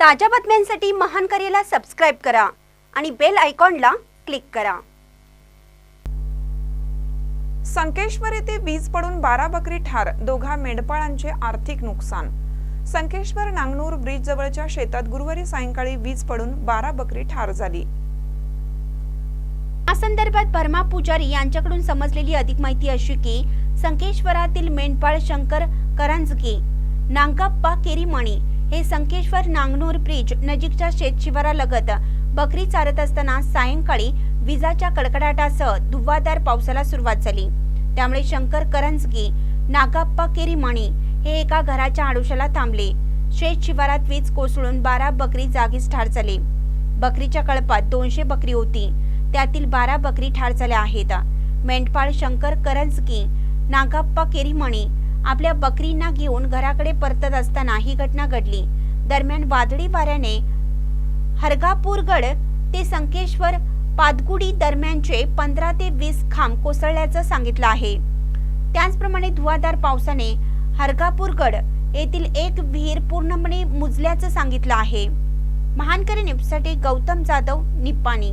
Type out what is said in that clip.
ताज्या बातम्यांसाठी महान करेला सबस्क्राईब करा आणि बेल आयकॉनला क्लिक करा. संकेश्वर येथे वीज पडून बारा बकरी ठार दोघा मेंढपाळांचे आर्थिक नुकसान. संकेश्वर नांगनूर ब्रिज जवळच्या शेतात गुरुवारी सायंकाळी वीज पडून बारा बकरी ठार झाली. या संदर्भात भरमा पुजारी यांच्याकडून समजलेली अधिक माहिती अशी की संकेश्वरातील मेंढपाळ शंकर करंजगी नांगाप्पा केरीमणी हे संकेश्वर नांगनूर ब्रिज नजीकच्या शेतशिवारालगत बकरी चारत असताना सायंकाळी विजाच्या कडकडाटासह धुव्वादार पावसाला सुरुवात झाली. त्यामुळे शंकर करंजगी नागाप्पा केरीमणी हे एका घराच्या आडुशाला थांबले. शेत शिवारात वीज कोसळून बारा बकरी जागीच ठार झाले. बकरीच्या कळपात दोनशे बकरी होती. त्यातील बारा बकरी ठार झाल्या आहेत. मेंढपाळ शंकर करंजकी नागाप्पा केरीमणी आपल्या बकरींना घेऊन घराकडे परतत असताना ही घटना घडली. दरम्यान वादळी वाऱ्याने हरगापूरगड ते संकेश्वर पादगुडी दरम्यानचे पंधरा ते वीस खांब कोसळल्याचं सांगितलं आहे. त्याचप्रमाणे धुवाधार पावसाने हरगापूरगड येथील एक विहीर पूर्णपणे मुजल्याचं सांगितलं आहे. महानकरी न्यूजसाठी गौतम जाधव निप्पाणी.